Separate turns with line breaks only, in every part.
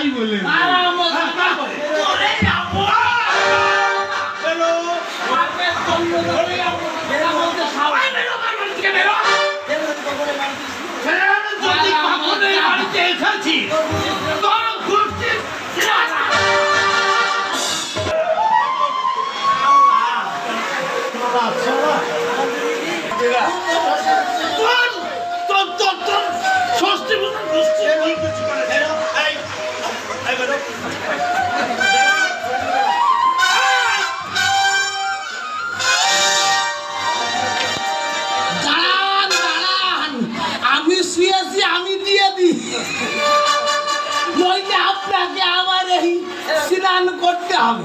তাই বললেন
আমি শুয়েছি আমি দিয়ে দিই। নইলে আপনাকে আমার এই স্নান করতে হবে।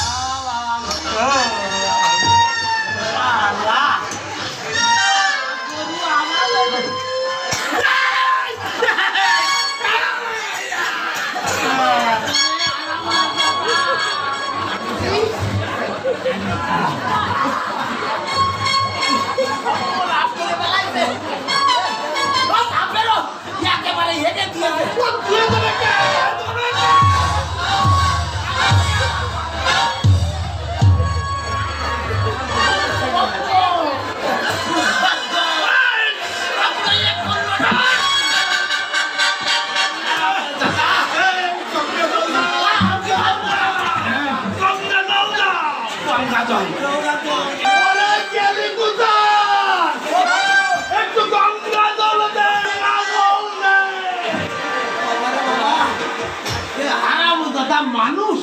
হারাম দাদা মানুষ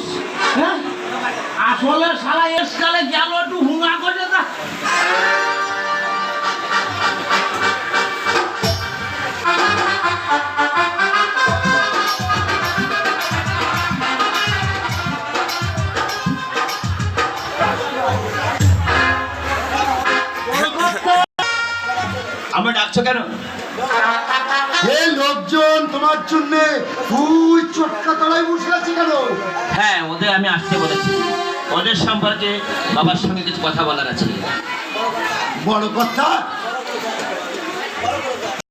হ্যাঁ? আসলে সারা এসকালে গেল একটু হুঙা করে
আমরা ডাকছো কেন?
হে লোকজন তোমার জন্য তুই চটকা তলায় বসে আছি কেন?
হ্যাঁ ওদের আমি আসতে বলেছি। ওদের সম্পর্কে বাবার সঙ্গে কিছু কথা বলার আছে।
বড় কথা